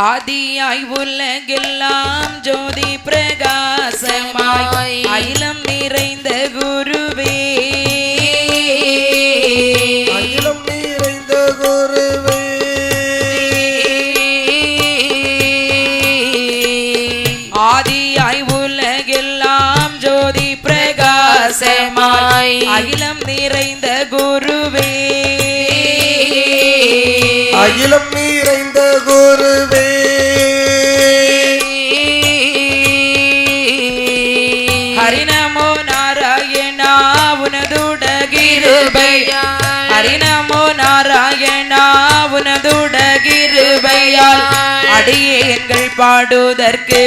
ஆதியாய் உலகெல்லாம் ஜோதி பிரகாசமாய் அகிலம் நிறைந்த குருவே. அகிலம் நிறைந்த குருவே. ஆதியாய் உலகெல்லாம் ஜோதி பிரகாசமாய் அகிலம் நிறைந்த குருவே. அகிலம் நிறைந்த குருவே. அடியேங்கள் பாடுதற்கு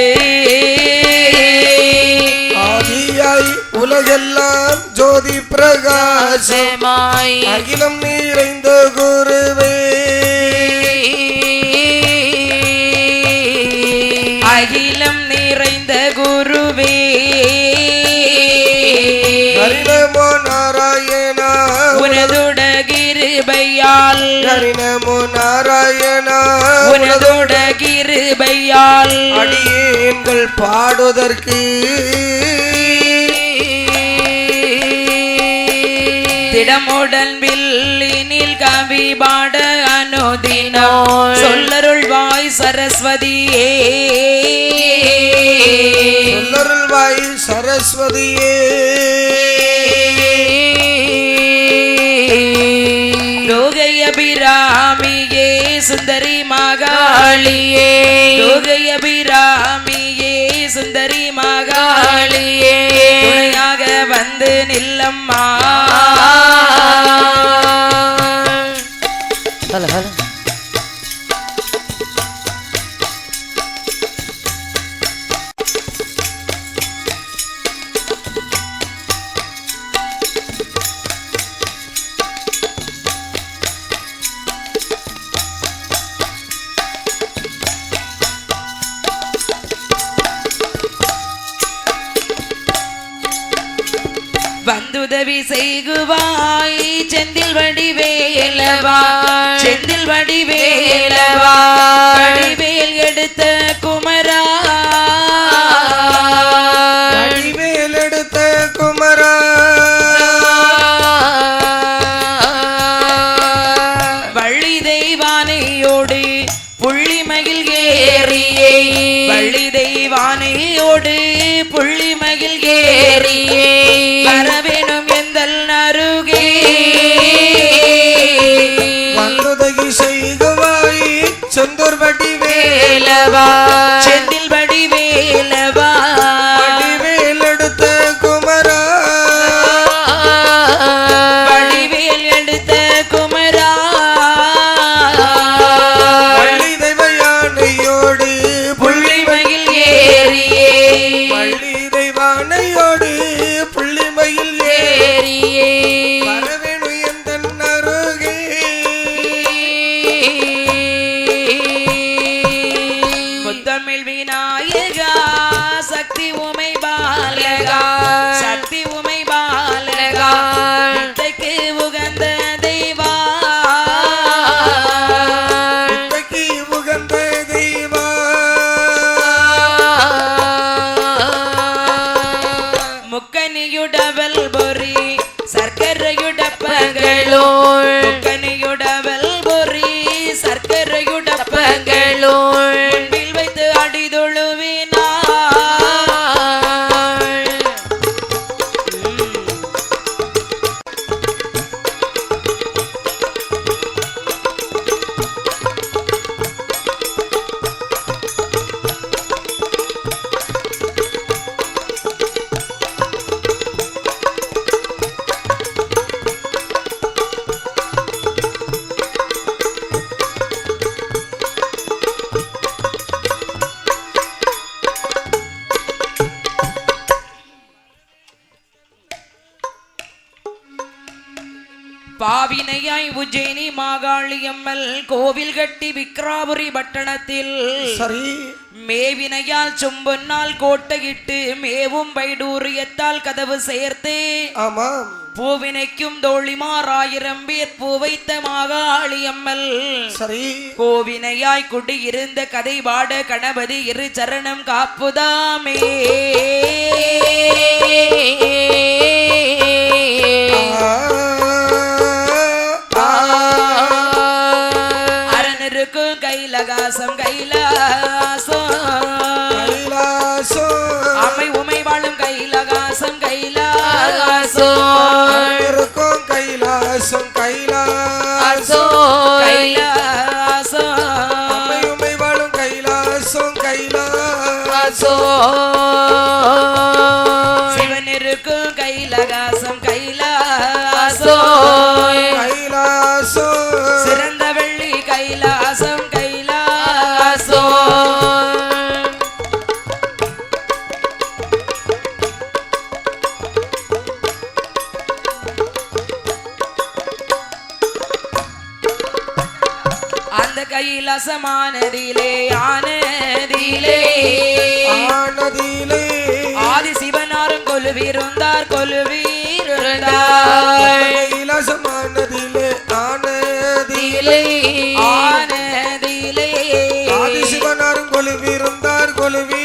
ஆதியாய் உலகெல்லாம் ஜோதி பிரகாசம். அகிலம் நிறைந்த குருவே. கிருபையால். ஹரிநமோ நாராயணா உனதுட கிருபையால் அடியேன்கள் பாடுவதற்கு. திடமுடன் வில்லினில் கவி பாட அனுதினம். சொல்லருள்வாய் சரஸ்வதியே. சொல்லருள்வாய் சரஸ்வதியே. சுந்தரி மகாளியே. ரோகையபிராமியே செய்குவாய் செந்தில் வடிவேலவா செந்தில் வடிவேலவா வடிவேல் எடுத்த குமரா Bye. மாகாளியம்மல் கோவில் கட்டி விக்ராபுரி பட்டணத்தில் சரி. மேவினையால் சொம்பொன்னால் கோட்டையிட்டு மேவும் வைடூரியத்தால் கதவு சேர்த்து. ஆமாம். பூவினைக்கும் தோழிமார் ஆயிரம் பேர் பூ வைத்த மாகாளியம்மல் சரி. கோவினையாய் குடியிருந்த கதை பாட கணபதி இரு சரணம் காப்புதாமே. அரணிருக்கும் கைலகாசம் கைலாசம். கைலாசம். அம்மை உமை வாழும் கைலகாசம் கைலாசமானதிலே ஆனதிலே. ஆனதிலே. ஆதி சிவனாரும் கொலுவிருந்தார். கொலுவீருந்தார் கைலாசமானதிலே ஆனதிலே. ஆனதிலே. ஆதிசிவனாரும் கொலுவிருந்தார் கொலுவீருந்தார்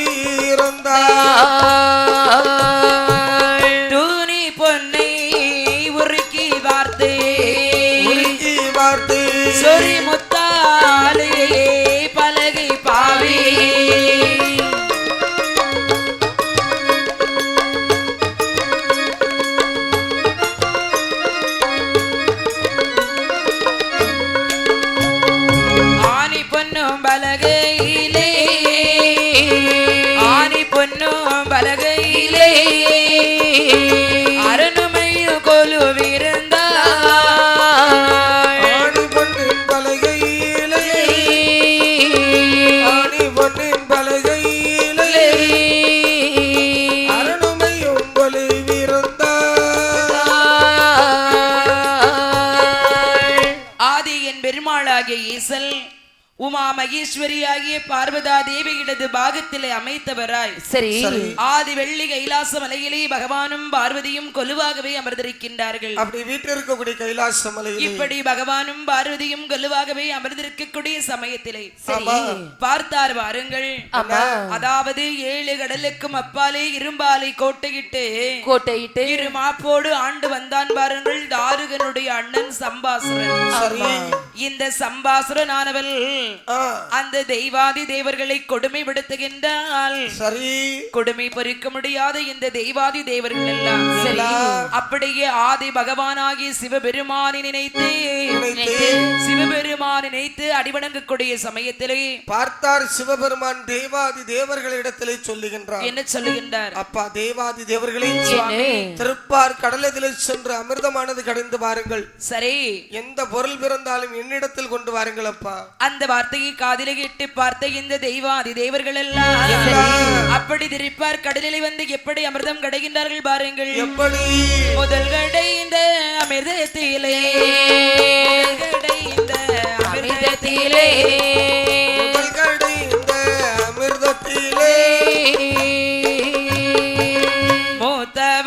உமா மகேஸ்வரி ஆகிய பார்வதா தேவியிடது பாகத்திலே அமைத்தவராய். சரி. சரி. ஆதி வெள்ளி கைலாச மலையிலே பகவானும் பார்வதியும் கொலுவாகவே அமர்ந்திருக்கின்றார்கள். அப்படி வீட்டில் இருக்கக்கூடிய கைலாச மலையிலே. இப்படி பகவானும் பார்வதியும் கொலுவாகவே அமர்ந்திருக்கக்கூடிய சமயத்திலே. பார்த்தார் வாருங்கள். அதாவது ஏழு கடலுக்கும் அப்பாலே இரும்பாலை கோட்டையிட்டு கோட்டையிட்டு. இரு மாப்போடு ஆண்டு வந்தான் பாருங்கள் தாருகனுடைய அண்ணன் சம்பாசுரன். சரி. இந்த சம்பாசுரனானவள் ஆ. அந்த தெய்வாதி தேவர்களை கொடுமைப்படுத்துகின்றாள் சரி. கொடுமை பொறுக்க முடியாத இந்த தெய்வாதி தேவர்கள் எல்லாம். சரி. அப்படியே ஆதி பகவானாகி சிவபெருமானை நினைத்து சிவபெருமானை நினைத்து அடிவணங்கக்கூடிய சமயத்திலே பார்த்தார் சிவபெருமான் தேவாதி தேவர்களிடத்திலே சொல்லுகின்றார். என்ன சொல்லுகின்றார்? அப்பா தேவாதி தேவர்களே திருப்பார் கடலதிலே சென்று அமிர்தமானது கடைந்து பாருங்கள் சரி. எந்த பொருள் பிறந்தாலும் என்னிடத்தில் கொண்டு வாருங்கள் அப்பா. அந்த வார்த்தையை காதிலே கேட்டு பார்த்த இந்த தெய்வாதி தேவர்கள் எல்லாம் அப்படி திருப்பார். கடலிலே வந்து எப்படி அமிர்தம் கடைகின்றார்கள் பாருங்கள். எப்படி? முதல் கடைந்த அமிர்தத்திலே கடைந்த அமிர்தத்திலே முதல்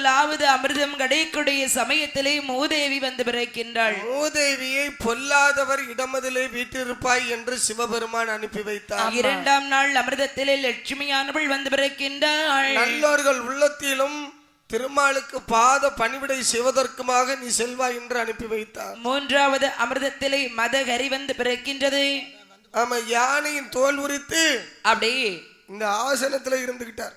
முதலாவது அமிர்தம் கிடைக்கூடிய சமயத்திலே மூதேவி வந்து பிறக்கின்றாள். மூதேவியை பொல்லாதவர் இடமதிலே வீட்டிருப்பாய் என்று சிவபெருமான் அனுப்பி வைத்தார். இரண்டாம் நாள் அமிர்தத்திலே லட்சுமியானவள் வந்து பிறக்கின்றாள். நல்லோர்கள் உள்ளத்திலும் திருமாலுக்கு பாத பணிவிடை செய்வதற்குமாக நீ செல்வாய் என்று அனுப்பி வைத்தார். மூன்றாவது அமிர்தத்திலே மதகரி வந்து பிறக்கின்றது. ஆமா யானையின் தோல் உரித்து அப்படி இந்த ஆசனத்துல இருந்துகிட்டார்.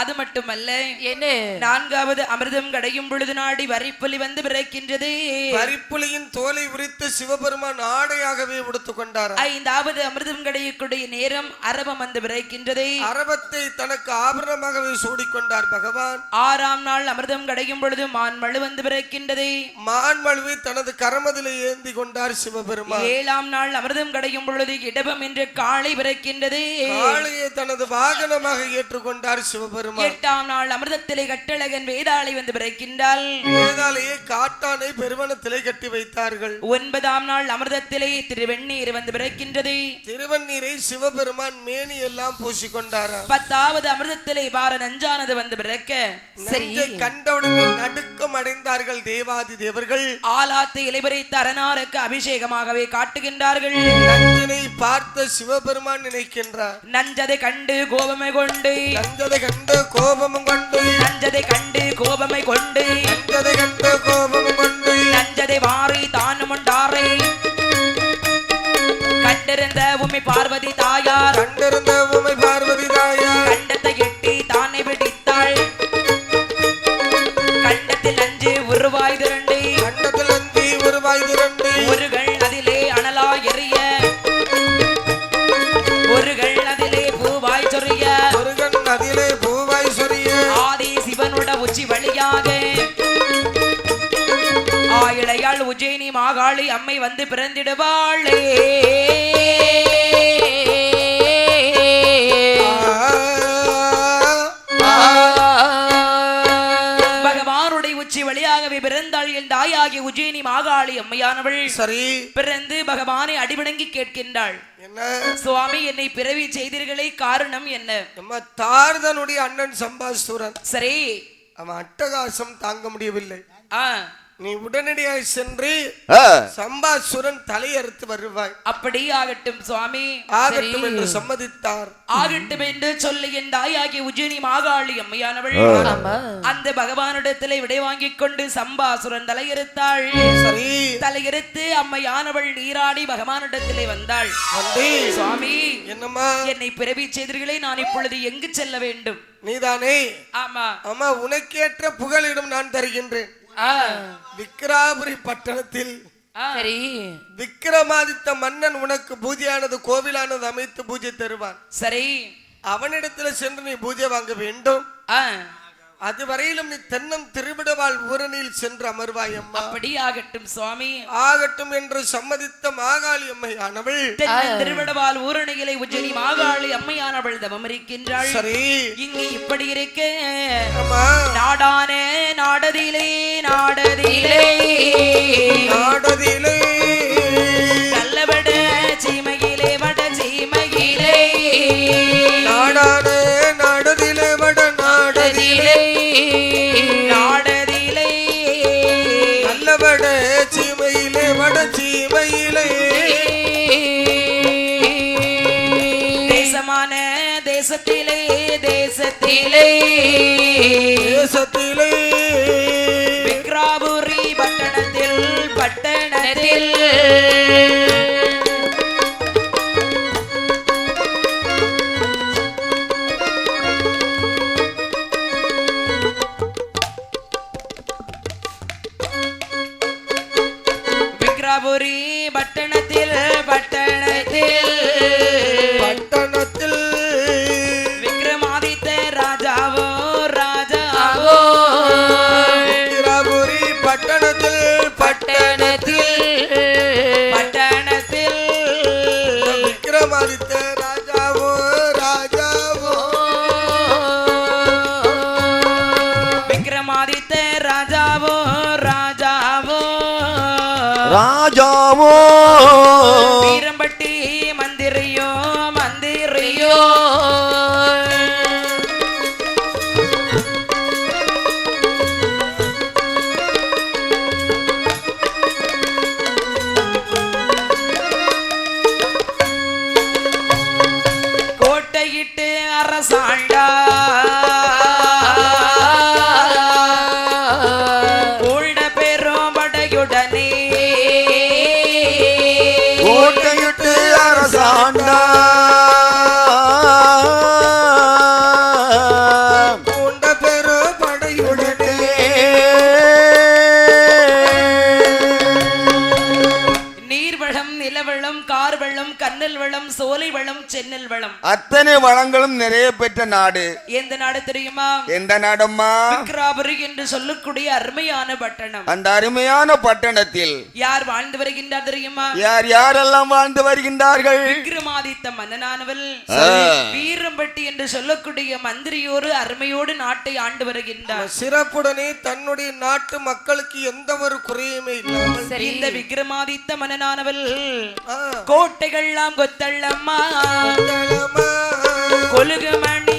அது மட்டுமல்ல என்ன? நான்காவது அமிர்தம் கடையும் பொழுது நாடி வரிப்புலி வந்து பிறக்கின்றது. பரிப்புலியின் தோலை உரித்து சிவபெருமான் ஆடையாகவே உடுத்துக் கொண்டார். ஐந்தாவது அமிர்தம் கடையக்கூடிய நேரம் அரபம் வந்து பிறக்கின்றது. அரபத்தை தனக்கு ஆபரணமாகவே சூடிக்கொண்டார் பகவான். ஆறாம் நாள் அமிர்தம் கடையும் பொழுது மான்மழு வந்து பிறக்கின்றது. மான்மழுவை தனது கரமதிலே ஏந்தி கொண்டார் சிவபெருமான். ஏழாம் நாள் அமிர்தம் கடையும் பொழுது இடபம் என்று காளை பிறக்கின்றது. காளையை தனது வாகனமாக ஏற்றுக்கொண்டார் சிவபெருமான். எட்டாம் நாள் அமிர்தத்திலே கட்டழகன் வேதாளை வந்து பிறக்கின்றாள். வேதாளையை காட்டானை பெருவனத்திலே கட்டி வைத்தார்கள். ஒன்பதாம் நாள் அமிர்தத்திலே திருவெண்ணீர் வந்து பிறக்கின்றது. திருவண்ணீரை சிவபெருமான் மேனி எல்லாம் பூசிக்கொண்டாராம். பத்தாவது அமிர்தத்திலே பார நஞ்சானது வந்து பிறக்க. நெஞ்சை கண்டவுடன் நடுக்கம் அடைந்தார்கள் தேவாதி தேவர்கள். ஆலாத்து இலைபறித்த அரணாருக்கு அபிஷேகமாகவே காட்டுகின்றார்கள். நஞ்சினை பார்த்த சிவபெருமான் நினைக்கின்றார். நஞ்சதை கண்டு கோபமை கொண்டு. நஞ்சதை கண்டு கோபமும் கொண்டு. நஞ்சதை கண்டு கோபமை கொண்டு. நஞ்சதை கண்டு கோபமும் கொண்டு. நஞ்சதை வாரி தானும் உண்டாரை கண்டிருந்த உமை பார்வதி தாயார். கண்டிருந்த உமை பார்வதி உஜ்ஜயினி மாகாளி அம்மை வந்து பிறந்திடுவாளே. பகவானுடைய உச்சி வழியாகவே பிறந்தாள் என் தாயாகிய உஜ்ஜயினி மாகாளி அம்மையானவள். சரி. பிறந்து பகவானை அடிவணங்கி கேட்கின்றாள். என்ன? சுவாமி என்னை பிறவி செய்தீர்களே காரணம் என்ன? நம்ம தார்தனுடைய அண்ணன் சம்பாசூரன் சரி. அவன் அட்டகாசம் தாங்க முடியவில்லை. ஆ. நீ உடனடியாய் சென்று சம்பாசுரன் தலையறுத்து வருவாய். அப்படி ஆகட்டும் சுவாமி. ஆகட்டும் என்று சம்மதித்தார். ஆகட்டும் என்று சொல்லி என் தாயாகிய உஜ்ஜயினி மாகாளி அம்மையானவள் ஆமா அந்த பகவானிடத்திலே விடை வாங்கிக் கொண்டு சம்பாசுரன் தலையெடுத்தாள் சரி. தலையெடுத்து அம்மையானவள் நீராடி பகவானிடத்திலே வந்தாள். வந்து சுவாமி என்னம்மா? என்னை பிறவி செய்தீர்களே நான் இப்பொழுது எங்கு செல்ல வேண்டும்? நீதானே? ஆமா. ஆமா உனக்கேற்ற புகலிடம் நான் தருகின்றேன். விக்கிராபுரி பட்டணத்தில். சரி. விக்கிரமாதித்த மன்னன் உனக்கு பூஜையானது கோவிலானது அமைத்து பூஜை தருவான். சரி. அவனிடத்துல சென்று நீ பூஜை வாங்க வேண்டும். ஆ, அதுவரையிலும் நீ தென்னம் திருவிடவாள் ஊரணியில் சென்று அமர்வாய் அம்மா. அப்படி ஆகட்டும் சுவாமி. ஆகட்டும் என்று சம்மதித்த மாகாளி அம்மையானவள். தென்னன் திருவிடவால் ஊரணியிலே உஜ்ஜயினி மாகாளி அம்மையானவள் தவம் இருக்கின்றாள் சரி. இங்கு இப்படி இருக்க. அம்மா. நாடான நாடதிலே நாடதிலே. நாடதிலே. தேசத்திலே தேசத்திலே. தேசத்திலே. விக்ராபுரி பட்டணத்தில் பட்டணத்தில். விக்ரமாதித்த ராஜாவோ ராஜாவோ. ராஜாவோ. கார் வெள்ளம் கண்ணல் வளம் சோலை வளம் சென்னல் வளம் அத்தனை வளங்களும் நிறைய பெற்ற நாடு. எந்த நாடு தெரியுமா? எந்த நாடம்மா? விக்ராபுரி என்று சொல்லக்கூடிய அருமையான பட்டணம். அந்த அருமையான பட்டணத்தில் யார் வாழ்ந்து வருகின்றார் தெரியுமா? யார் யாரெல்லாம் வாழ்ந்து வருகின்றார்கள்? விக்ரமாதித்த மன்னனானவள். வீரம்பட்டி என்று சொல்லக்கூடிய மந்திரியோடு அருமையோடு நாட்டை ஆண்டு வருகின்றார். சிறப்புடனே தன்னுடைய நாட்டு மக்களுக்கு எந்த ஒரு குறையுமே இல்லாமல் இந்த விக்ரமாதித்த மன்னனானவள் ஆ, கோட்டைகள்லாம் கொத்தள்ளம்மா கொலுகு மணி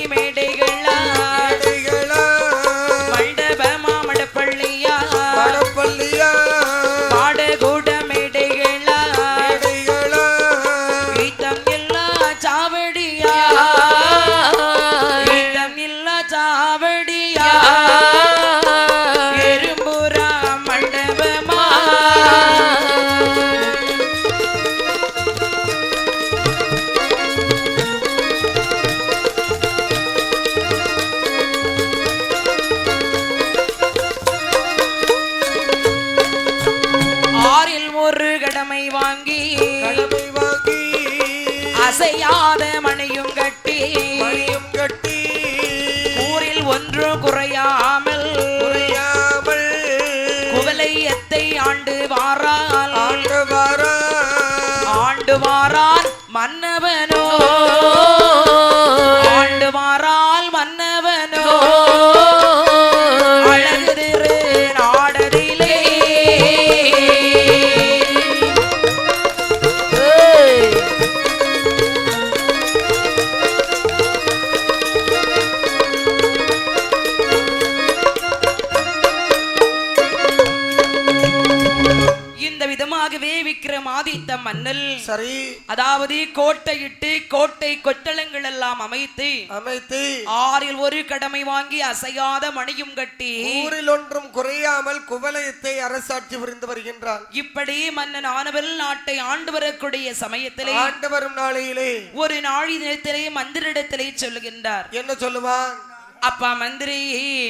மன்னல் சரி. அதாவது கோட்டையிட்டு கோட்டை கொத்தளங்கள் எல்லாம் அமைத்து அமைத்து ஆறில் ஒரு கடமை வாங்கி அசையாத மணியும் கட்டி ஊரில் ஒன்றும் குறையாமல் குவலயத்தை அரசாட்சி புரிந்து வருகின்றான். இப்படி மன்னன் ஆனவல் நாட்டை ஆண்டு வரக்கூடிய சமயத்திலே ஆண்டு வரும் நாளையிலே ஒரு நாழிதத்திலே மந்திரிடத்திலே சொல்லுகின்றார். என்ன சொல்லுவான்? அப்பா மந்திரி.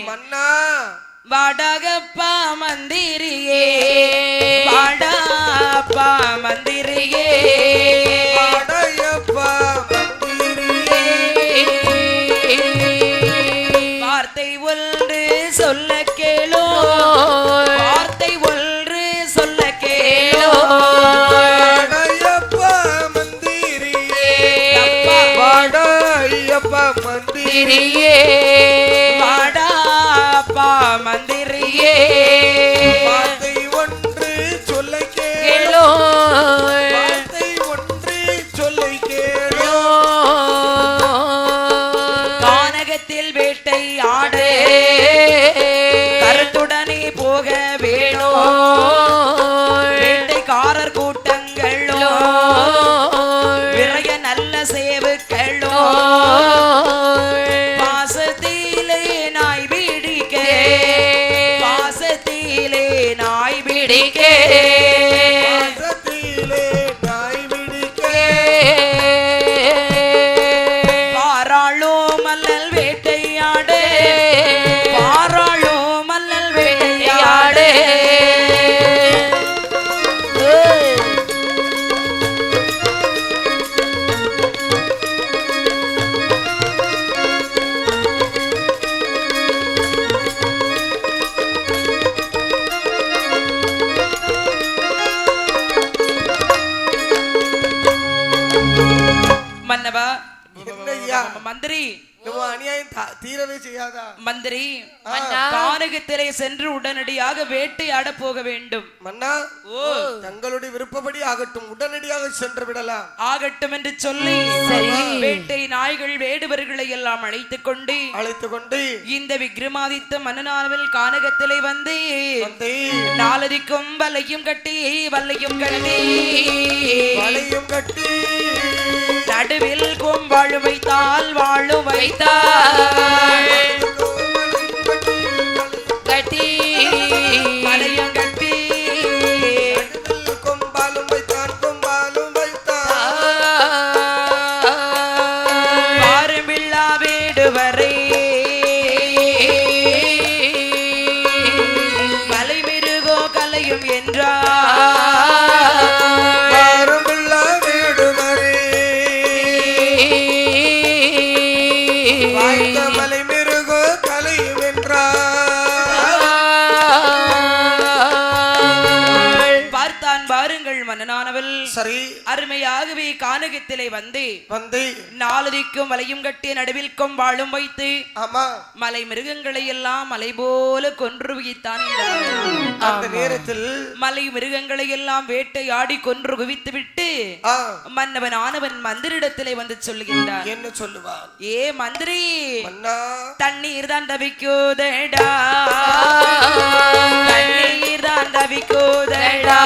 மன்னா வாடகப்பா மந்திரியே. வாடாப்பா மந்திரியே. மந்திரியே. வார்த்தை ஒன்று சொல்ல கேளோ. வார்த்தை ஒன்று சொல்ல கேளோ. அடையப்பா மந்திரியே. வாடாயப்பா மந்திரியே. Hey. உடனடியாக வேட்டையாட போக வேண்டும். மன்னா ஓ. தங்களுடைய விருப்பப்படி ஆகட்டும் உடனடியாக சென்று விடலாம். ஆகட்டும் என்று சொல்லி வேட்டை நாய்கள் வேடுவர்களை எல்லாம் அழைத்துக் கொண்டு அழைத்து கொண்டு இந்த விக்ரமாதித்த மன்னனாவில் கானகத்திலே வந்து நாலதிக்கும் வல்லையும் கட்டி வல்லையும் கட்டி. வலையும் கட்டி. நடுவில் கொம்பாழு வைத்தால் வாழு வைத்தால் பாருங்கள் மன்னனானவள். சரி. அருமையாகவே கானகத்திலே வந்து. வந்து. நாலதிக்கும் வலையும் கட்டி நடுவில் கொம்பாழும் வைத்து. ஆமா. மலை மிருகங்களை எல்லாம் மலை போல கொன்று குவித்தான். அந்த நேரத்தில் மலை மிருகங்களை எல்லாம் வேட்டையாடி கொன்று குவித்து விட்டு மன்னவன் ஆனவன் மந்திரிடத்திலே வந்து சொல்லுகின்றான். என்ன சொல்லுவான்? ஏ மந்திரி மன்னா. தண்ணீர் தான் தவிக்குதடா. தண்ணீர் தான் தவிக்குதடா.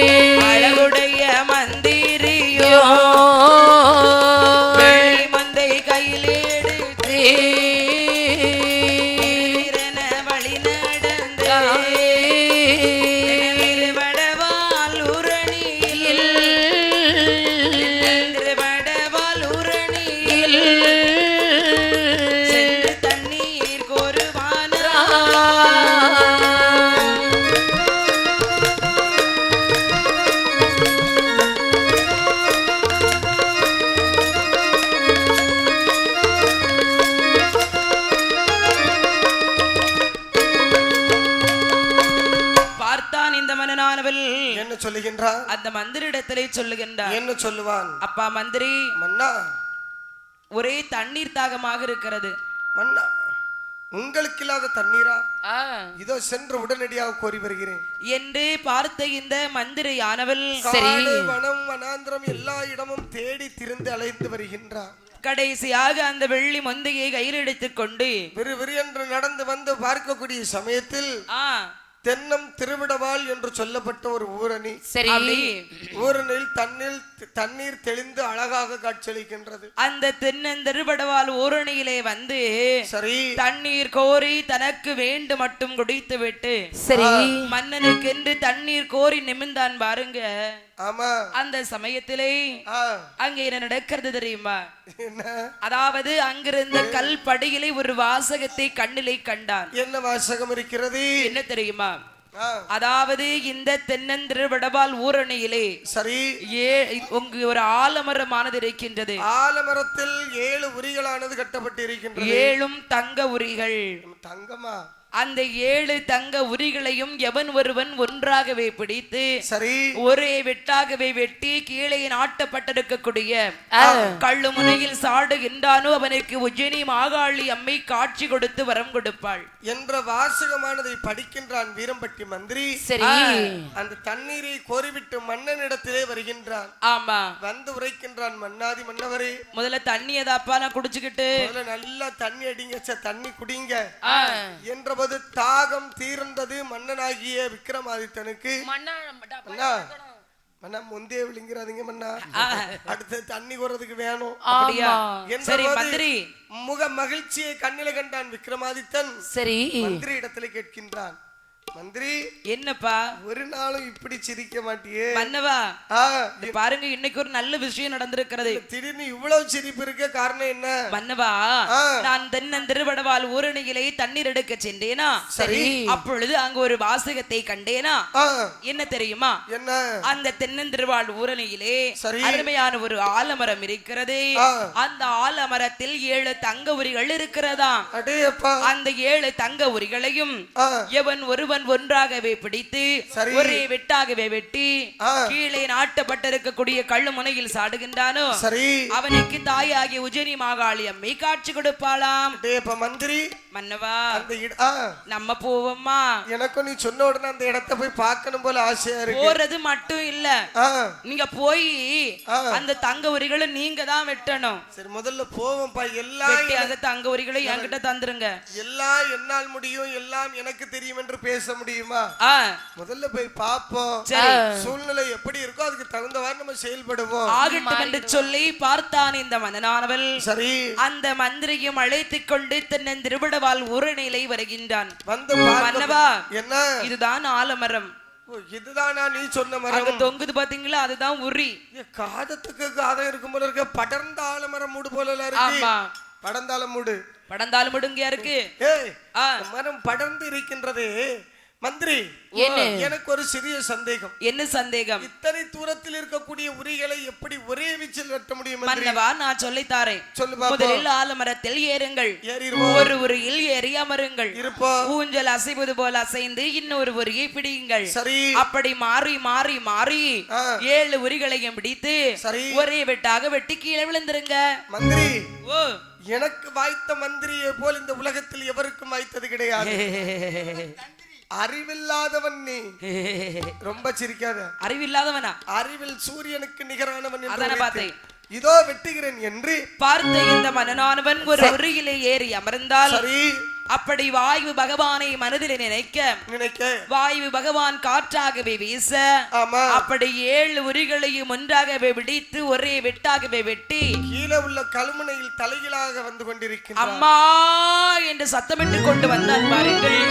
மந்திரிடத்திலே சொல்லுகின்றார். என்ன சொல்லுவான்? அப்பா மந்திரி மன்னா. ஒரே தண்ணீர் தாகமாக இருக்கிறது. மன்னா உங்களுக்கு இல்லாத தண்ணீரா இதோ சென்று உடனடியாக கோரி வருகிறேன். என்று பார்த்த இந்த மந்திரி ஆனவள் வனம் வனாந்திரம் எல்லா இடமும் தேடி திரிந்து அலைந்து வருகின்றார். கடைசியாக அந்த வெள்ளி மொந்தையை கையில் எடுத்துக் கொண்டு விறு விறு என்று நடந்து வந்து பார்க்கக்கூடிய சமயத்தில் தென்னம் திருவிடவாள் என்று சொல்லப்பட்ட ஒரு ஊரணி. சரி. ஊரணில் தண்ணீர் தண்ணீர் தெளிந்து அழகாக காட்சியளிக்கின்றது. அந்த தென்னந்தருபடவால் ஊரணியிலே வந்து சரி. தண்ணீர் கோரி தனக்கு வேண்டு மட்டும் குடித்து விட்டு சரி. மன்னனுக்கென்று தண்ணீர் கோரி நிமிர்ந்தான் பாருங்க. ஆமா. அந்த சமயத்திலே அங்க என்ன நடக்கிறது தெரியுமா? அதாவது அங்கிருந்த கல் படியிலே ஒரு வாசகத்தை கண்ணிலே கண்டான். என்ன வாசகம் இருக்கிறது? என்ன தெரியுமா? அதாவது இந்த தென்னந்திருவடவால் ஊரணியிலே சரி. ஏ உங்க ஒரு ஆலமரமானது இருக்கின்றது. ஆலமரத்தில் ஏழு உரிகளானது கட்டப்பட்டு இருக்கின்றது ஏழும் தங்க உரிகள். தங்கமா? அந்த ஏழு தங்க உரிகளையும் எவன் ஒருவன் ஒன்றாகவே பிடித்து சரி. ஒரே வெட்டாகவே வெட்டி கீழே நாட்டப்பட்டிருக்கக்கூடிய கள்ளு முனையில் சாடுகின்றானோ அவனுக்கு உஜ்ஜினி மாகாளி அம்மை காட்சி கொடுத்து வரம் கொடுப்பாள். என்ற வாசகமானதை படிக்கின்றான் வீரம்பட்டி மந்திரி. சரி. அந்த தண்ணீரை கோரிவிட்டு மன்னனிடத்திலே வருகின்றான். ஆமா. வந்து உரைக்கின்றான் மன்னாதி மன்னவரே. முதல்ல தண்ணி எதாப்பா நான் குடிச்சுக்கிட்டு? முதல்ல நல்லா தண்ணி அடிங்க தண்ணி குடிங்க. ஆ, என்றபோது தாகம் தீர்ந்தது மன்னனாகிய விக்ரமாதித்தனுக்கு. மன்னா முந்தைய விழுங்கிறாதீங்க மன்னா. அடுத்து தண்ணி கோறதுக்கு வேணும். முக மகிழ்ச்சியை கண்ணில கண்டான் விக்ரமாதித்தன். சரி. மந்திரி இடத்துல கேட்கின்றான். மந்திரி என்னப்பா? ஒரு நாளும் இப்படி சிரிக்க மாட்டியே. மன்னவா பாருங்க இன்னைக்கு ஒரு நல்ல விஷயம் நடந்திருக்கிறது. திடீர்னு இவ்வளவு சிரிப்பு இருக்க காரணம் என்ன? மன்னவா. நான் தென்னன் திருவடவால் ஊரணியிலே தண்ணீர் எடுக்க சென்றேனா? சரி. அப்பொழுது அங்கு ஒரு வாசகத்தை கண்டேனா? என்ன தெரியுமா? என்ன? அந்த தென்னந்திருவாள் ஊரணியிலே சரி. அருமையான ஒரு ஆலமரம் இருக்கிறது. அந்த ஆலமரத்தில் ஏழு தங்க உரிகள் இருக்கிறதா அந்த ஏழு தங்க உரிகளையும் எவன் ஒருவன் ஒன்றாகவே பிடித்து. ஒரே வெட்டாகவே வெட்டி. கீழே நாட்டப்பட்டிருக்கக்கூடிய கள்ளு முனையில் சாடுகின்றானோ சரி. அவனுக்கு தாயாகிய உஜனி மாகாளி அம்மை காட்சி கொடுப்பாளாம். மந்திரி மன்னவா நம்ம போவோமா எனக்கும் நீ சொன்ன உடனே அந்த இடத்த போய் பார்க்கணும் போல ஆசையா இருக்கு. போறது மட்டும் இல்ல. நீங்க போய். அந்த தங்க உரிகளை நீங்க தான் வெட்டணும். சரி முதல்ல போவோம்ப்பா. எல்லாம் வெட்டி அந்த தங்க உரிகளை என்கிட்ட தந்துருங்க. எல்லாம் என்னால் முடியும் எல்லாம் எனக்கு தெரியும் என்று பேச. முடியுமா? ஆ. முதல்ல போய் பார்ப்போம். சரி. சூழ்நிலை எப்படி இருக்கோ அதுக்கு தகுந்தவாறு நம்ம செயல்படுவோம். ஆகட்டும் என்று சொல்லி பார்த்தான் இந்த மன்னனானவள். சரி. அந்த மந்திரியும் அழைத்துக் கொண்டு தன்னன் திருவிடவால் ஊரணிலை வருகின்றான். வந்து மன்னவா என்ன? இதுதான் ஆலமரம். இதுதானா நீ சொன்ன மரம்? தொங்குது பாத்தீங்களா? அதுதான் உரி. காதத்துக்கு காதம் இருக்கும் போல இருக்க. படர்ந்த ஆலமரம் மூடு போல இருக்கு. ஆமா. படர்ந்தால மூடு. படந்தாலும் முடுங்கியா இருக்கு? மரம் படர்ந்து இருக்கின்றது. மந்திரி எனக்கு ஒரு சிறிய சந்தேகம். என்ன சந்தேகம்? இத்தனை தூரத்தில் இருக்கக்கூடிய உரிகளை எப்படி ஒரே வீச்சில் வெட்ட முடியும் மன்னவா நான் சொல்லித் தாரேன். சொல்லு முதலில் ஆலமரத்தில் ஏறுங்கள். ஒரு உரியில் ஏறி அமருங்கள். ஊஞ்சல் அசைவது போல அசைந்து இன்னொரு உரியை பிடியுங்கள். சரி. அப்படி மாறி மாறி மாறி. ஏழு உரிகளையும் பிடித்து சரி. ஒரே வெட்டாக வெட்டி கீழே விழுந்துருங்க. மந்திரி ஓ. எனக்கு வாய்த்த மந்திரியை போல் இந்த உலகத்தில் எவருக்கும் வாய்த்தது கிடையாது. அறிவில்லாதவன் நீ. ரொம்ப சிரிக்காத. அறிவில்லாதவனா? அறிவில் சூரியனுக்கு நிகரானவன் அதானே. பார்த்தேன். இதோ வெட்டுகிறேன் என்று பார்த்த இந்த மன்னனானவன் ஒரு உரியிலே ஏறி அமர்ந்தால் சரி. அப்படி வாயு பகவானை மனதில் நினைக்க நினைக்க. வாயு பகவான் காற்றாகவே வீச அப்படி ஏழு உரிகளையும் ஒன்றாகவே விடித்து ஒரே வெட்டாகவே வெட்டி கீழே உள்ள கழுமுனையில் தலைகீழாக வந்து கொண்டிருக்கின்றான் அம்மா என்று சத்தமிட்டு கொண்டு வந்தான் பாருங்கள்.